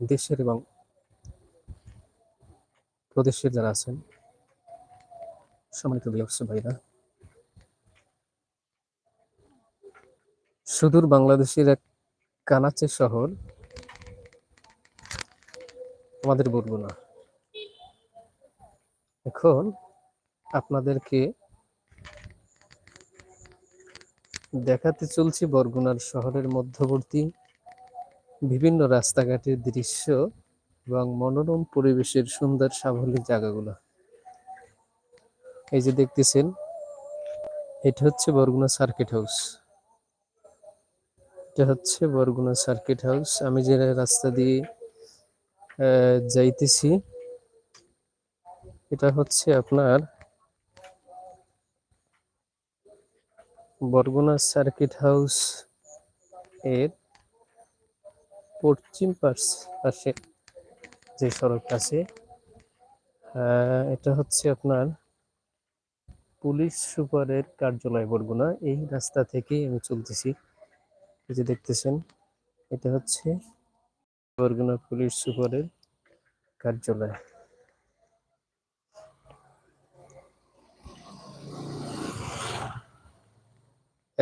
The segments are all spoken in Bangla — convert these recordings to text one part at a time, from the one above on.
দেশের এবং প্রদেশের যারা আছেন, সম্মানিত ব্যবসা ভাইরা, সুদূর বাংলাদেশের এক কানাচে শহর আমাদের বলব না। এখন আপনাদেরকে দেখাতে চলছি বরগুনার শহরের মধ্যবর্তী বিভিন্ন রাস্তাঘাটের দৃশ্য এবং মনোরম পরিবেশের সুন্দর সাবলীল জায়গাগুলো। এই যে দেখতেছেন, এটা হচ্ছে বরগুনা সার্কিট হাউস। এটা হচ্ছে বরগুনা সার্কিট হাউস। আমি যে রাস্তা দিয়ে যাইতেছি, এটা হচ্ছে আপনার বরগুনা সার্কিট হাউস এর পশ্চিম পাশ- যে সড়কটা আছে এটা হচ্ছে আপনার পুলিশ সুপারের কার্যালয় বরগুনা। এই রাস্তা থেকেই আমি চলতেছি। এই যে দেখতেছেন, এটা হচ্ছে বরগুনা পুলিশ সুপারের কার্যালয়।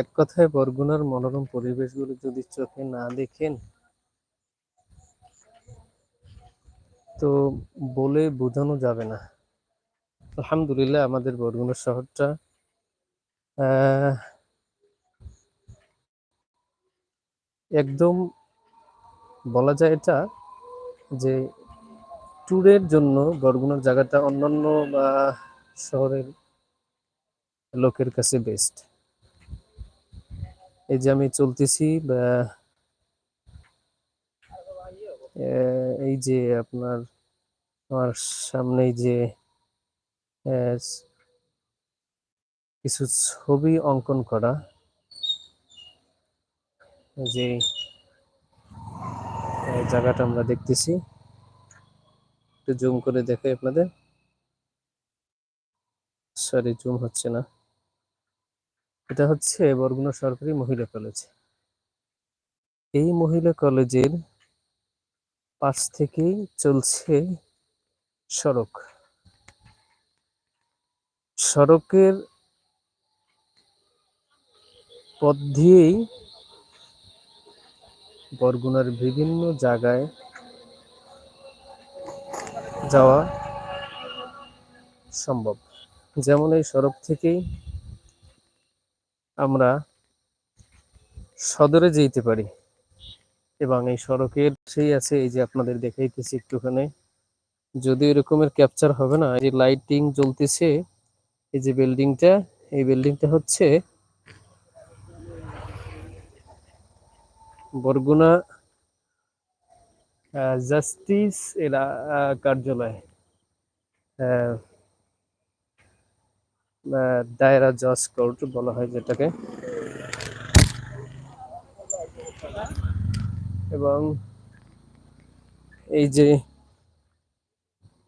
এক কথায় বরগুনার মনোরম পরিবেশগুলো যদি চোখে না দেখেন, তো বলে বোঝানো যাবে না। আলহামদুলিল্লাহ, আমাদের বরগুনা শহরটা একদম বলা যায় এটা যে ট্যুরের জন্য বরগুনার জায়গাটা অন্যান্য শহরের লোকের কাছে বেস্ট এই যে আমি চলতেছি এই যে আপনার, আমার সামনেই যে কিছু ছবি অঙ্কন করা। যে জায়গাটা আমরা দেখতেছি। একটু জুম করে দেখাই আপনাদের। সরি, জুম হচ্ছে না। এটা হচ্ছে বরগুনা সরকারি মহিলা কলেজ এই মহিলা কলেজের পাশ থেকেই চলছে সড়ক। সড়কের পথ দিয়েই বরগুনার বিভিন্ন জায়গায় যাওয়া সম্ভব। যেমন এই সড়ক থেকেই আমরা সদরে যেতে পারি। এবং এই সড়কের সেই আছে, এই যে আপনাদের দেখাইতেছি একটুখানি। যদি এরকমের ক্যাপচার হবে না, এই যে লাইটিং জ্বলতেছে, এই যে বিল্ডিংটা এই বিল্ডিংটা হচ্ছে বরগুনা জাস্টিস এর কার্যালয়। দায়রা জজ কোর্ট বলা হয় যেটাকে। এবং এই যে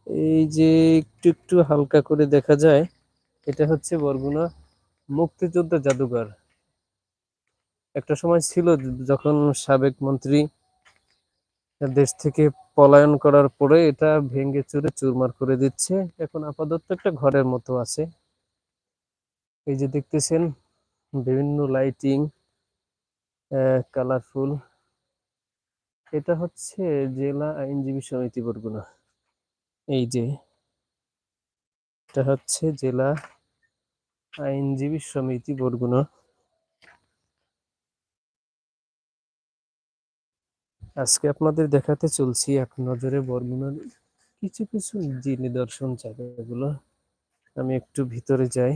এই যে একটু একটু হালকা করে দেখা যায়, এটা হচ্ছে বরগুনা মুক্তিযোদ্ধা জাদুঘর। একটা সময় ছিল যখন সাবেক মন্ত্রী দেশ থেকে পলায়ন করার পরে এটা ভেঙে চুরে চুরমার করে দিচ্ছে। এখন আপাতত একটা ঘরের মতো আছে। এই যে দেখতেছেন, বিভিন্ন লাইটিং কালারফুল এটা হচ্ছে জেলা আইনজীবী সমিতি বরগুনা এই যে, এটা হচ্ছে জেলা আইনজীবী সমিতি বরগুনা আজকে আপনাদের দেখাতে চলছি এক নজরে বরগুনার কিছু কিছু যে নিদর্শন জায়গাগুলো। আমি একটু ভিতরে যাই।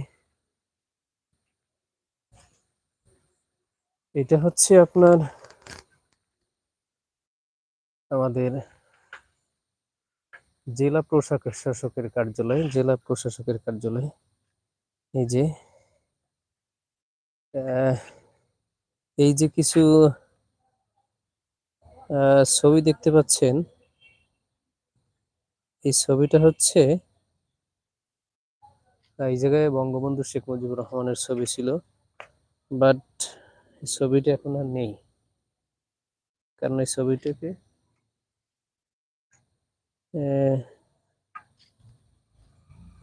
এটা হচ্ছে আপনার আমাদের জেলা প্রশাসকের কার্যালয়, জেলা প্রশাসকের কার্যালয়। এই যে এই যে কিছু ছবি দেখতে পাচ্ছেন। এই ছবিটা হচ্ছে, এই জায়গায় বঙ্গবন্ধু শেখ মুজিবুর রহমানের ছবি ছিল। বাট এই ছবিটা এখন আর নেই। কারণ এই ছবিটাকে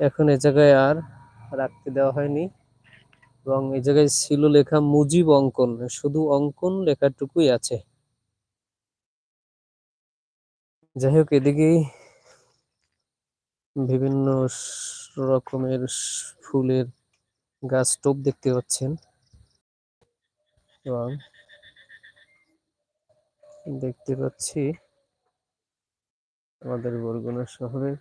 এখন এ জায়গায় আর রাখতে দেওয়া হয়নি এবং এ জায়গায় ছিল লেখা মুজিব অঙ্কন, শুধু অঙ্কন লেখাটুকুই আছে। যাই হোক এদিকেই বিভিন্ন রকমের ফুলের গাছ টোপ দেখতে পাচ্ছেন। এবং দেখতে পাচ্ছি আমাদের বরগুনা শহরের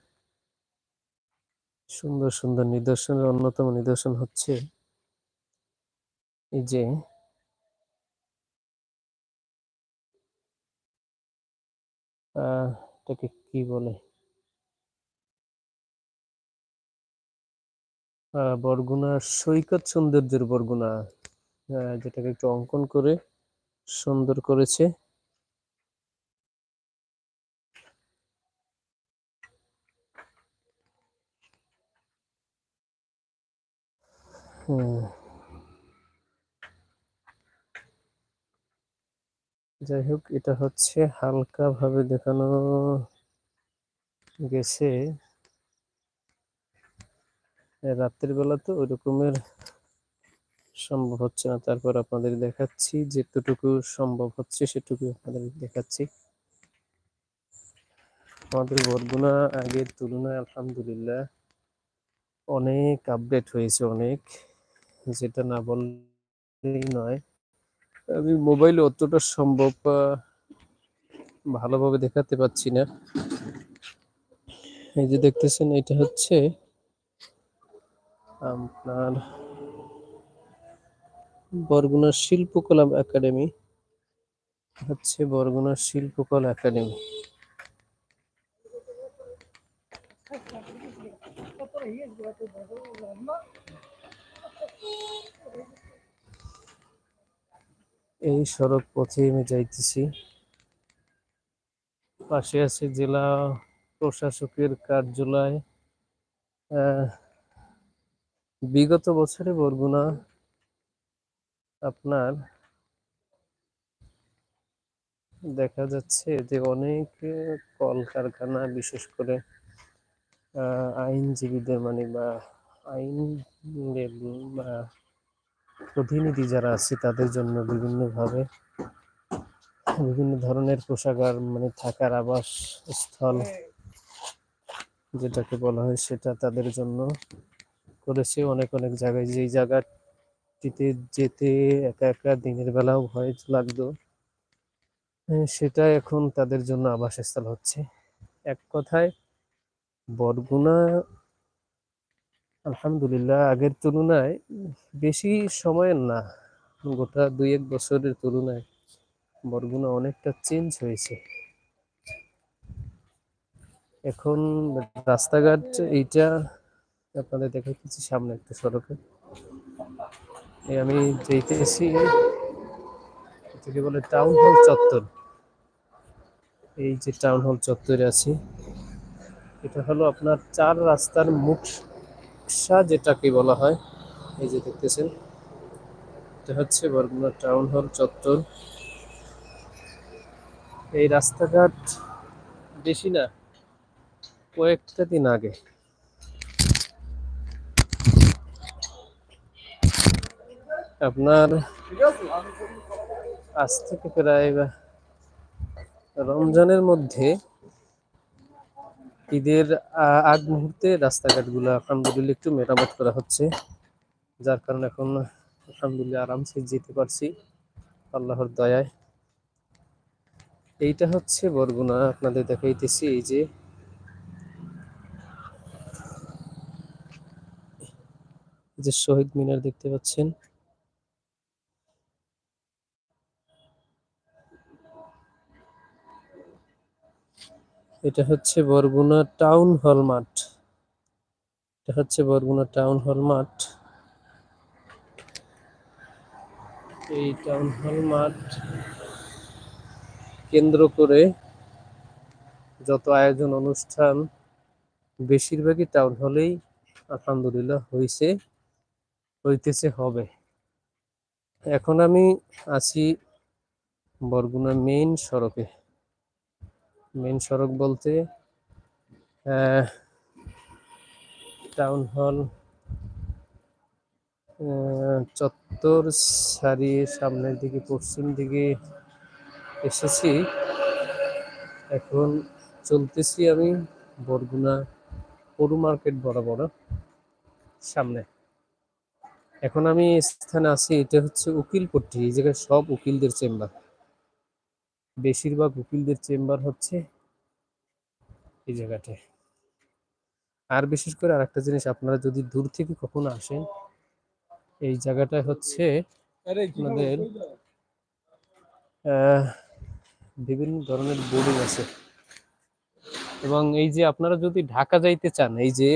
সুন্দর সুন্দর নিদর্শনের অন্যতম নিদর্শন হচ্ছে এই যে এটাকে কি বলে? বরগুনা সৈকত সৌন্দর্যের বরগুনা। যেটাকে একটু অঙ্কন করে সুন্দর করেছে। যাই হোক, এটা হচ্ছে হালকা ভাবে দেখানো গেছে। রাতের বেলা তো ওই রকমের সম্ভব হচ্ছে না। তারপর আপনাদের দেখাচ্ছি যেতটুকু সম্ভব হচ্ছে সেটুকু আপনাদের দেখাচ্ছি। আমাদের বরগুনা আগের তুলনায় আলহামদুলিল্লাহ অনেক আপডেট হয়েছে, অনেক। যেটা না বললেই নয়। আমি মোবাইল অতটা সম্ভব ভালোভাবে দেখাতে পাচ্ছি না। এই যে দেখতেছেন, এটা হচ্ছে আপনার বরগুনা শিল্পকলা একাডেমি। হচ্ছে বরগুনা শিল্পকলা একাডেমি। এই সড়ক পথে আমি যাইতেছি। পাশে আছে জেলা প্রশাসকের কার্যালয়। বিগত বছরে বরগুনা আপনার দেখা যাচ্ছে যে অনেক কলকারখানা, বিশেষ করে আইনজীবীদের মানে বা আইন বা প্রতিনিধি যারা আছে তাদের জন্য বিভিন্নভাবে বিভিন্ন ধরনের পোশাকার মানে থাকার আবাস স্থল যেটাকে বলা হয় সেটা তাদের জন্য করেছে। অনেক অনেক জায়গায় যেই জায়গাটিতে যেতে একা একা দিনের বেলাও ভয় লাগতো। সেটা এখন তাদের জন্য আবাসস্থল হচ্ছে। এক কথায়, বরগুনা, আলহামদুলিল্লাহ, আগের তুলনায় বেশি সময়ের না। গোটা দুই এক বছরের তুলনায় বরগুনা অনেকটা চেঞ্জ হয়েছে। এখন রাস্তাঘাট এইটা আপনাদের দেখাচ্ছি সামনে একটা সড়কে। আমি যেতেছি বলে টাউন হল চত্বর। এই যে টাউন হল চত্বরে আছি। এটা হলো আপনার চার রাস্তার মুখসা যেটাকে বলা হয়। এই যে দেখতেছেন, এটা হচ্ছে বরগুনা টাউন হল চত্বর। এই রাস্তাঘাট বেশি না, কয়েকটা দিন আগে। আপনার আজ থেকে প্রায় রমজানের মধ্যে ঈদের আগ মুহূর্তে রাস্তাঘাটগুলো আলহামদুলিল্লাহ একটু মেরামত করা হচ্ছে, যার কারণে এখন আলহামদুলিল্লাহ আরামসে যেতে পারছি আল্লাহর দয়ায়। এইটা হচ্ছে বরগুনা, আপনাদের দেখাইতেছি এই যে যে শহীদ মিনার দেখতে পাচ্ছেন। এটা হচ্ছে বরগুনা টাউন হল মাঠ। এটা হচ্ছে বরগুনা টাউন হল মাঠ। এই টাউন হল মাঠ কেন্দ্র করে যত আয়োজন অনুষ্ঠান, বেশিরভাগই টাউন হলেই আলহামদুলিল্লাহ হয়েছে হইতেছে, হবে। এখন আমি আছি বরগুনা মেইন সড়কে। মেইন সড়ক বলতে টাউন হল চত্বর সারিয়ে সামনের দিকে, পশ্চিম দিকে এসেছি। এখন চলতেছি আমি বরগুনা পৌর মার্কেট বরাবর সামনে। এখন আমি স্থানে আছি, এটা হচ্ছে উকিলপট্টি, এই জায়গায় সব উকিলদের চেম্বার। বেশিরভাগ উকিলদের চেম্বার হচ্ছে এই জায়গাটায়। আর বিশেষ করে আরেকটা জিনিস আপনারা যদি দূর থেকে কখনো আসেন এই জায়গাটা হচ্ছে আপনাদের বিভিন্ন ধরনের বোর্ডিং আছে। এবং এই যে আপনারা যদি ঢাকা যাইতে চান এই যে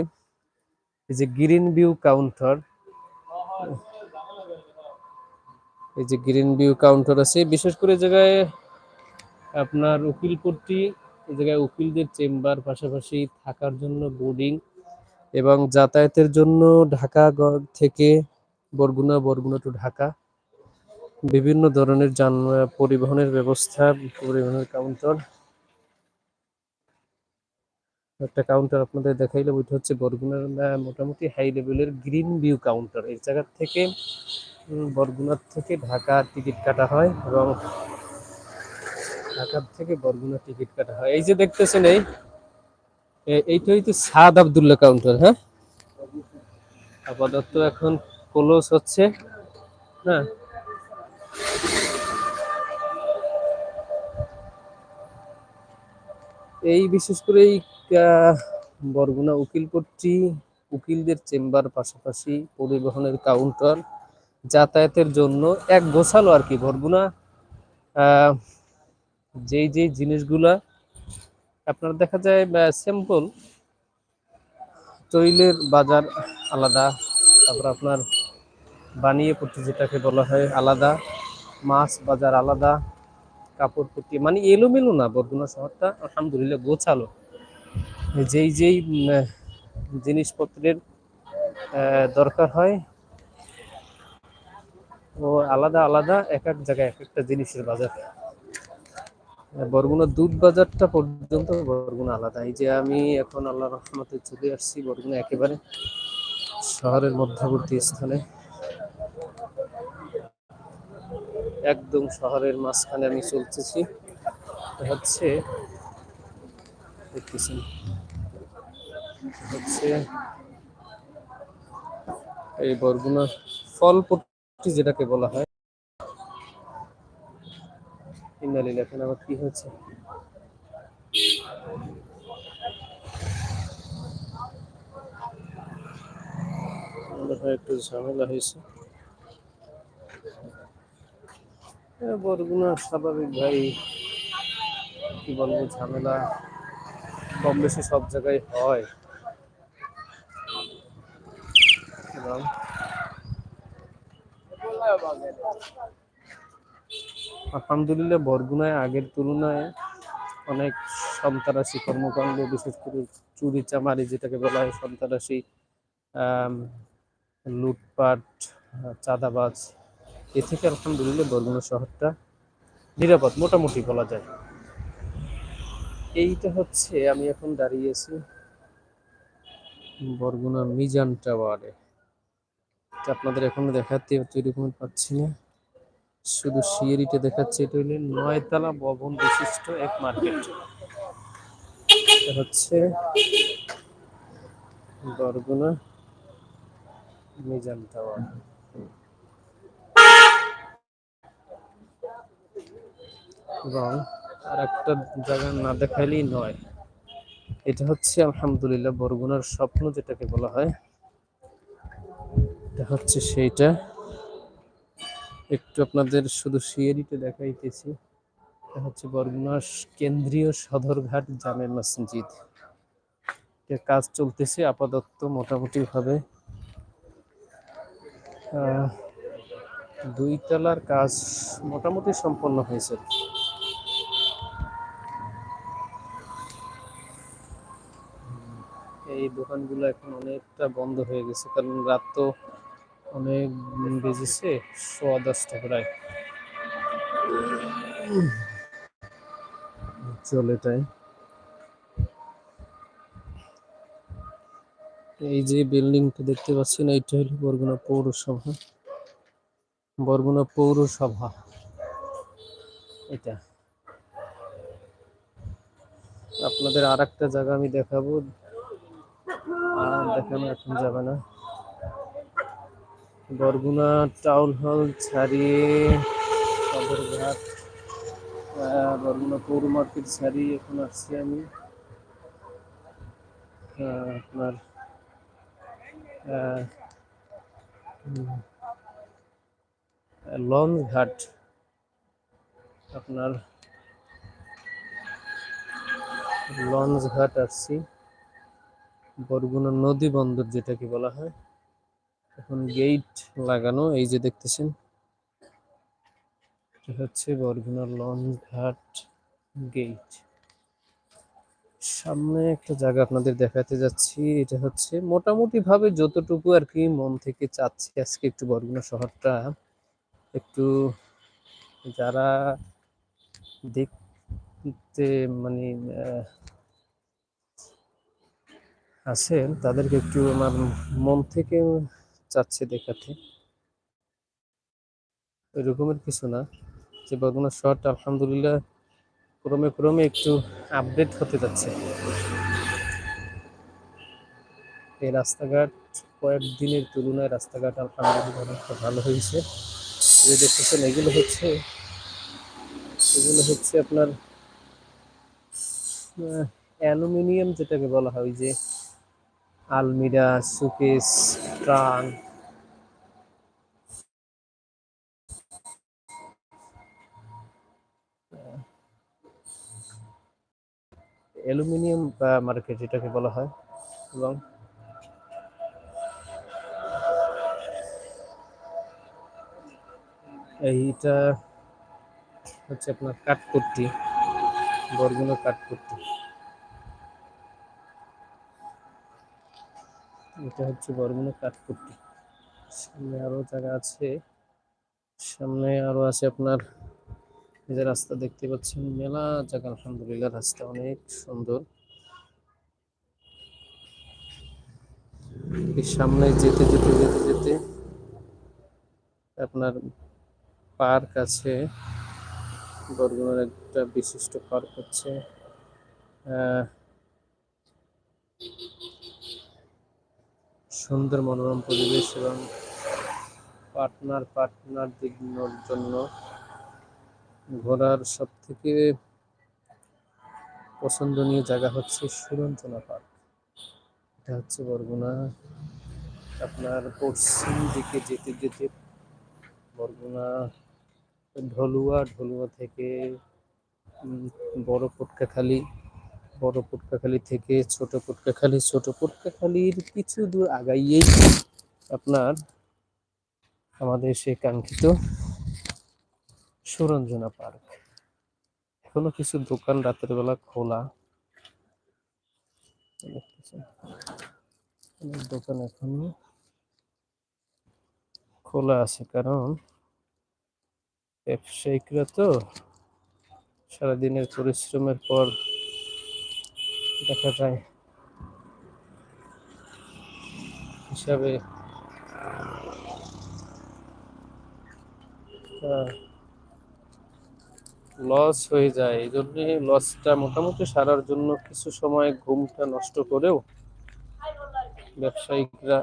এই যে গ্রিন ভিউ কাউন্টার এই যে গ্রিন ভিউ কাউন্টার আছে বিশেষ করে জায়গায় আপনার উকিলপট্টি এই জায়গায় উকিলদের চেম্বার পাশাপাশি থাকার জন্য বোর্ডিং এবং যাতায়াতের জন্য ঢাকা থেকে বরগুনা বরগুনা টু ঢাকা। বিভিন্ন ধরনের যান পরিবহনের ব্যবস্থা, পরিবহনের কাউন্টার একটা কাউন্টার আপনাদের দেখাইলে ওইটা হচ্ছে বরগুনার মোটামুটি হাই লেভেলের গ্রিন ভিউ কাউন্টার এই জায়গার থেকে বরগুনার থেকে ঢাকা টিকিট কাটা হয় এবং ঢাকার থেকে বরগুনা টিকিট কাটা হয়। এই যে দেখতেছেন এই এ- এইটা হইতে সাদ আবদুল্লাহ কাউন্টার হ্যাঁ? আপাতত এখন ক্লোজ হচ্ছে হ্যাঁ এই বিশেষ করে এই বরগুনা উকিলপট্টি উকিলদের চেম্বার পাশাপাশি পরিবহনের কাউন্টার যাতায়াতের জন্য এক গোছালো আর কি। বরগুনা আহ, যেই যেই জিনিসগুলা আপনার দেখা যায় সিম্পল তৈলের বাজার আলাদা, তারপর আপনার বানিয়ে পট্টি যেটাকে বলা হয় আলাদা, মাছ বাজার আলাদা, কাপড় পট্টি মানে এলোমেলো না, বরগুনা শহরটা আলহামদুলিল্লাহ গোছালো। যেই যেই জিনিসপত্রের দরকার হয়, ও আলাদা আলাদা এক এক জায়গায় এক একটা জিনিসের বাজার। বরগুনা দুধ বাজারটা পর্যন্ত বরগুনা আলাদা। এই যে আমি এখন আল্লাহ রহমতে চলে আসছি বরগুনা একেবারে শহরের মধ্যবর্তী স্থানে। একদম শহরের মাঝখানে আমি চলতেছি। হচ্ছে হচ্ছে এই বরগুনা ফলপট্টি যেটাকে বলা হয়। ইন্দালিল এখন আবার কি হচ্ছে মনে হয় একটু ঝামেলা হয়েছে। স্বাভাবিক ভাই, কি বলব, ঝামেলা কম বেশি সব জায়গায় হয়। এবং আলহামদুলিল্লাহ, বরগুনায়, আগের তুলনায় অনেক সন্ত্রাসী কর্মকাণ্ড, বিশেষ করে চুরি চামারি যেটাকে বলা হয়, সন্ত্রাসী লুটপাট, চাঁদাবাজ, এ থেকে আলহামদুলিল্লাহ বরগুনা শহরটা নিরাপদ, মোটামুটি বলা যায়। এইটা হচ্ছে, আমি এখন দাঁড়িয়ে আছি বরগুনা মিজান টাওয়ারে। আপনাদের এখনও দেখাতে ওইরকম পাচ্ছি না। শুধু সিঁড়িটা দেখাচ্ছে, এটা হলো নয়তলা ভবন বিশিষ্ট এক মার্কেট। হচ্ছে বরগুনা মিজান টাওয়ার। এবং আর একটা জায়গা না দেখাইলেই নয়, এটা হচ্ছে আলহামদুলিল্লাহ বরগুনার স্বপ্ন যেটাকে বলা হয়। এটা হচ্ছে সেইটা। একটু আপনাদের শুধু সিঁড়িটা দেখাইতেছি। এটা হচ্ছে বরগুনার কেন্দ্রীয় সদরঘাট জামে মসজিদ। এর কাজ চলতেছে আপাতত মোটামুটি ভাবে আহ, দুই তলার কাজ মোটামুটি সম্পন্ন হয়েছে। এই দোকানগুলো এখন অনেকটা বন্ধ হয়ে গেছে কারণ রাত তো অনেক বেজেছে সোয়া দশটা প্রায়। চলে তাই। এই যে বিল্ডিংটা দেখতে পাচ্ছেন এইটা হলো বরগুনা পৌরসভা। বরগুনা পৌরসভা এটা। আপনাদের আর একটা জায়গা আমি দেখাবো। আর দেখানো এখন যাবে না। বরগুনা টাউন হল ছাড়িয়ে সদরঘাট বরগুনা পৌর মার্কেট ছাড়িয়ে এখন আসছি আমি। আপনার লঞ্চ ঘাট। আপনার লঞ্চ ঘাট আসছি। বরগুনা নদী বন্দর যেটাকে বলা হয়। এখন গেট লাগানো, এই যে দেখতেছেন। এটা হচ্ছে বরগুনা লঞ্চ ঘাট গেট সামনে একটা জায়গা আপনাদের দেখাতে যাচ্ছি, এটা হচ্ছে মোটামুটি ভাবে যতটুকু আর কি মন থেকে চাচ্ছি আজকে একটু বরগুনা শহরটা। একটু যারা দেখতে মানে আছেন, তাদেরকে একটু আমার মন থেকে চাচ্ছে দেখাতে। এরকমের কিছু না। যে বরগুনা শহরটা আলহামদুলিল্লাহ ক্রমে ক্রমে একটু আপডেট হতে যাচ্ছে। এই রাস্তাঘাট কয়েকদিনের তুলনায় রাস্তাঘাট আলহামদুলিল্লাহ অনেকটা ভালো হয়েছে। যে দেখতেছেন এগুলো হচ্ছে এগুলো হচ্ছে আপনার অ্যালুমিনিয়াম যেটাকে বলা হয় যে আলমিরা সুকেস ট্রান অ্যালুমিনিয়াম মার্কেট যেটাকে বলা হয় এবং এইটা হচ্ছে আপনার কাঠপট্টি বরগুনা কাঠপট্টি এটা হচ্ছে বরগুনা কাঠপট্টি সামনে আরও জায়গা আছে। সামনে আরও আছে আপনার যে রাস্তা দেখতে পাচ্ছেন, মেলা জায়গা, আলহামদুলিল্লাহ, রাস্তা অনেক সুন্দর। সামনে যেতে যেতে যেতে যেতে আপনার পার্ক আছে। বরগুনার একটা বিশিষ্ট পার্ক হচ্ছে সুন্দর মনোরম পরিবেশ এবং পার্টনার পার্টনারদের জন্য ঘোরার সব থেকে পছন্দনীয় জায়গা হচ্ছে সুরঞ্জনা পার্ক। এটা হচ্ছে বরগুনা। আপনার পশ্চিম দিকে যেতে যেতে বরগুনা, ঢলুয়া ঢলুয়া থেকে বড় পুটকাখালি বড় পুটকাখালি থেকে ছোট পুটকাখালি, ছোট পুটকাখালির কিছু দূর আগাইয়েই আপনার আমাদের সেই কাঙ্ক্ষিত সুরঞ্জনা পার্ক। এখনও কিছু দোকান রাতের বেলা খোলা। দোকান এখনও খোলা আছে, কারণ ব্যবসায়িকরা তো সারাদিনের পরিশ্রমের পর দেখা যায়। হিসাবে লস হয়ে যায়। এই জন্য লসটা মোটামুটি সারার জন্য কিছু সময় ঘুমটা নষ্ট করেও ব্যবসায়িকরা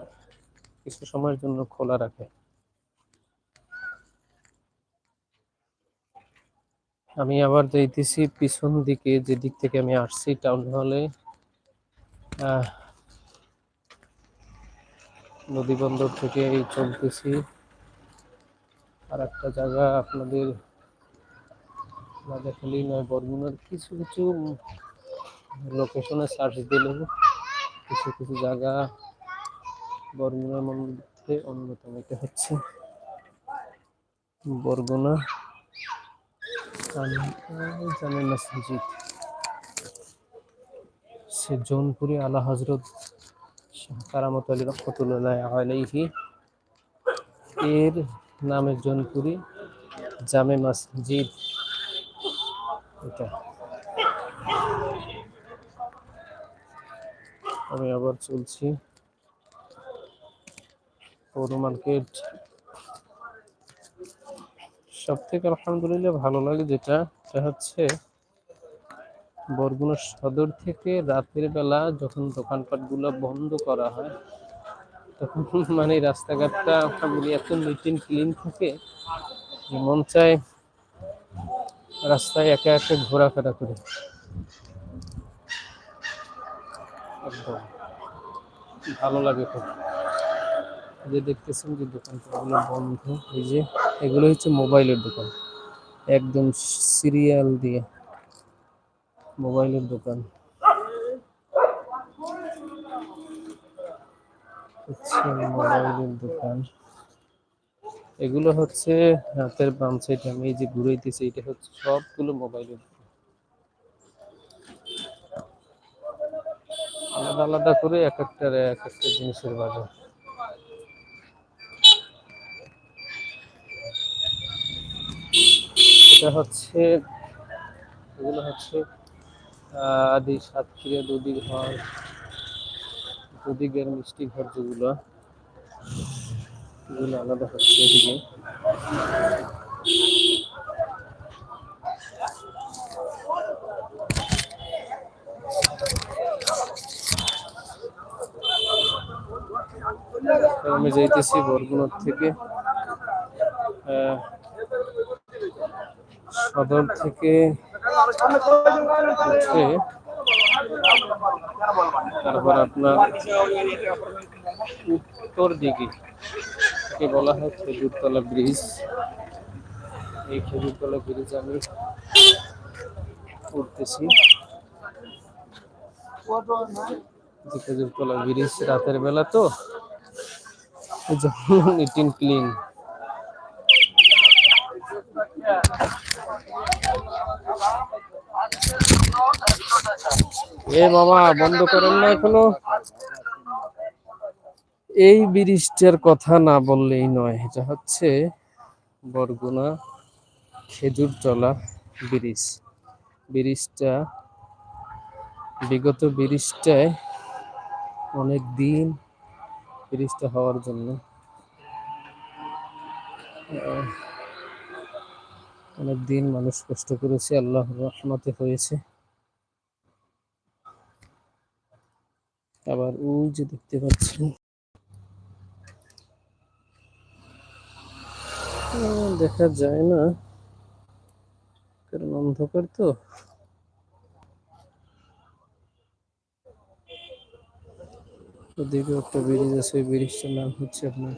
কিছু সময়ের জন্য খোলা রাখে। আমি আবার যাইতেছি পিছন দিকে, যে দিক থেকে আমি আসছি টাউন হলে নদী বন্দর থেকে এই চলতেছি। আর একটা জায়গা আপনাদের না দেখালেই নয়, বরগুনার কিছু কিছু লোকেশনে সার্চ দিলেও কিছু কিছু জায়গা বরগুনার মধ্যে অন্যতম। এটা হচ্ছে বরগুনা। জানেন মসজিদ সে জৌনপুরি আলা হজরত কারামত আলী রহমতুল্লাহ আলাইহি। এর নামে জনপুরি জামে মসজিদ। এটা। আমি আবার চলছি। পৌর মার্কেট সব থেকে আলহামদুলিল্লাহ ভালো লাগে যেটা এটা হচ্ছে বরগুনা সদর থেকে রাতের বেলা যখন দোকানপাটগুলো বন্ধ করা হয়, তখন মানে রাস্তাঘাটটা আলহামদুলিল্লাহ এত নিট অ্যান্ড ক্লিন থাকে মন চায় রাস্তায় একা একা ঘোরাফেরা করি। একদম। ভালো লাগে খুব। যে দেখতেছেন যে দোকানপাটগুলো বন্ধ, এই যে এগুলো হচ্ছে মোবাইলের দোকান, একদম সিরিয়াল দিয়ে মোবাইলের দোকান। মোবাইলের দোকান। এগুলো হচ্ছে হাতের বাম সাইডে আমি এই যে ঘুরাইতেছি, এটা হচ্ছে সবগুলো মোবাইলের। আলাদা আলাদা করে এক একটার এক একটা জিনিসের বাজার। এটা হচ্ছে, এগুলো হচ্ছে আদি সাতক্ষীরা দুদি ঘর দুদিকের মিষ্টি ঘর যেগুলো, এগুলো আলাদা হচ্ছে এদিকে। আমি যাইতেছি বরগুনার থেকে সদর থেকে উঠে তারপর আপনার উত্তর দিকে বলা হয় খেজুরতলা ব্রিজ। এই খেজুরতলা ব্রিজ আমি উঠতেছি খেজুরতলা ব্রিজ রাতের বেলা তো নিট ক্লিন। এ মামা বন্ধ করেন না এখনও? এই ব্রিজটার কথা না বললেই নয়। এটা হচ্ছে, বরগুনা খেজুরতলা ব্রিজ ব্রিজটা বিগত ব্রিজটায় অনেক দিন ব্রিজটা হওয়ার জন্য অনেক দিন মানুষ কষ্ট করেছে আল্লাহ রহমতে হয়েছে। আবার ওই যে দেখতে পাচ্ছেন। দেখা যায় না, কারণ অন্ধকার তো। ওদিকে একটা ব্রিজ আছে, ওই ব্রিজটার নাম হচ্ছে আপনার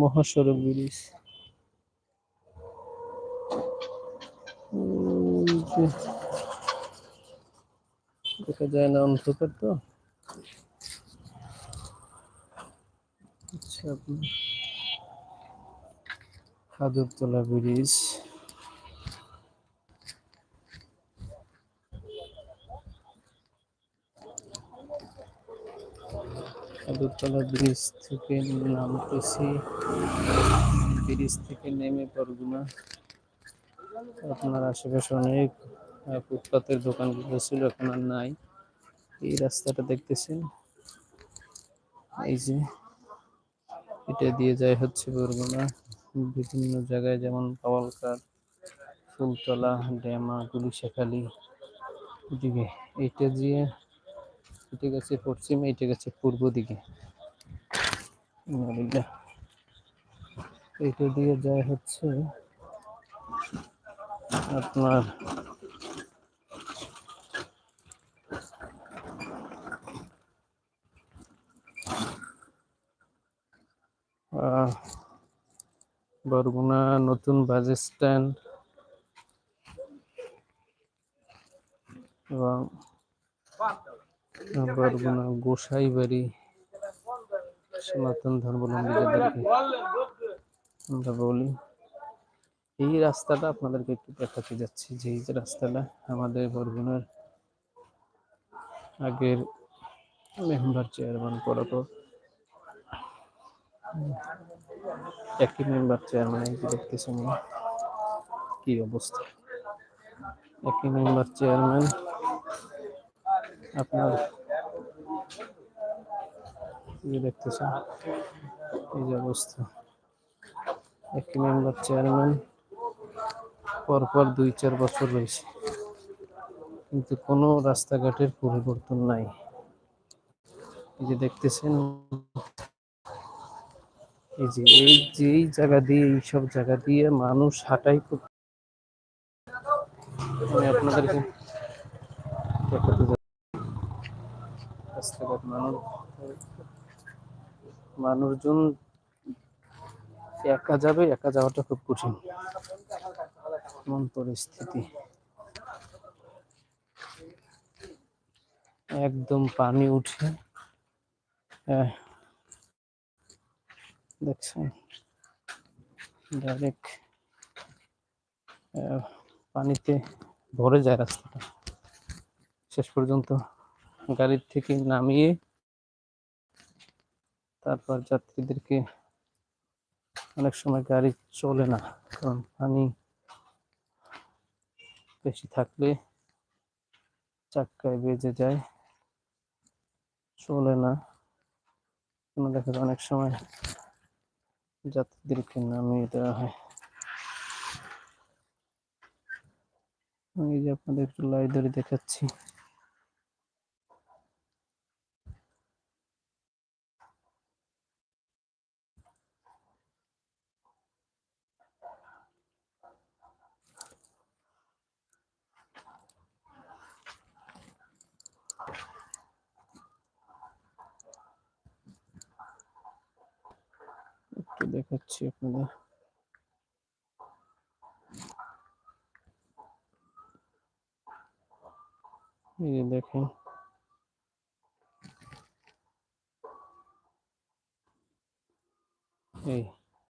মহাসড়ক ব্রিজ। দেখা যায় না অন্ধকার তো। আচ্ছা আপনার হাজরতলা ব্রিজ। হাজরতলা ব্রিজ থেকে নামতেছি। ব্রিজ থেকে নেমে বরগুনা আপনার আশেপাশে অনেক ফুটপাতের দোকানগুলো ছিল, এখন আর নাই। এই রাস্তাটা দেখতেছেন? এই যে, এটা দিয়ে যায় হচ্ছে বরগুনা বিভিন্ন জায়গায় যেমন পাওয়ালকার ফুলতলা ডেমা গুলিশাখালী। এদিকে এইটা দিয়ে এটা গেছে পশ্চিমে এটা গেছে পূর্ব দিকে। এটা দিয়ে যায় হচ্ছে আপনার বরগুনা নতুন বাস স্ট্যান্ড এবং বরগুনা গোসাই বাড়ি, সনাতন ধর্মাবলম্বী যাদেরকে আমরা বলি। এই রাস্তাটা আপনাদেরকে একটু দেখাতে যাচ্ছি, যে এই যে রাস্তাটা আমাদের বরগুনার আগের মেম্বার চেয়ারম্যান করার পর একই মেম্বার চেয়ারম্যান দেখতেছেন কি অবস্থা। একই মেম্বার চেয়ারম্যান আপনার দেখতেছেন। এই যে অবস্থা। একই মেম্বার চেয়ারম্যান পরপর দুই চার বছর রয়েছে। কিন্তু কোনো রাস্তাঘাটের পরিবর্তন নাই। এই যে দেখতেছেন, এই যে এই যে, এই জায়গা দিয়ে, এই সব জায়গা দিয়ে মানুষ হাঁটাই আমি আপনাদেরকে মানুষ মানুষজন একা যাবে, একা যাওয়াটা খুব কঠিন। এমন পরিস্থিতি। একদম পানি উঠে দেখছেন? ডাইরেক্ট পানিতে ভরে যায় রাস্তাটা। শেষ পর্যন্ত গাড়ির থেকে নামিয়ে তারপর যাত্রীদেরকে অনেক সময় গাড়ি চলে না, কারণ পানি বেশি থাকলে চাক্কায় বেজে যায়, চলে না। দেখা অনেক সময় যাত্রীদেরকে নামিয়ে দেওয়া হয়। এই যে আপনাদের একটু লাইভ ধরে দেখাচ্ছি একটু দেখাচ্ছি আপনাদের এই যে দেখেন এই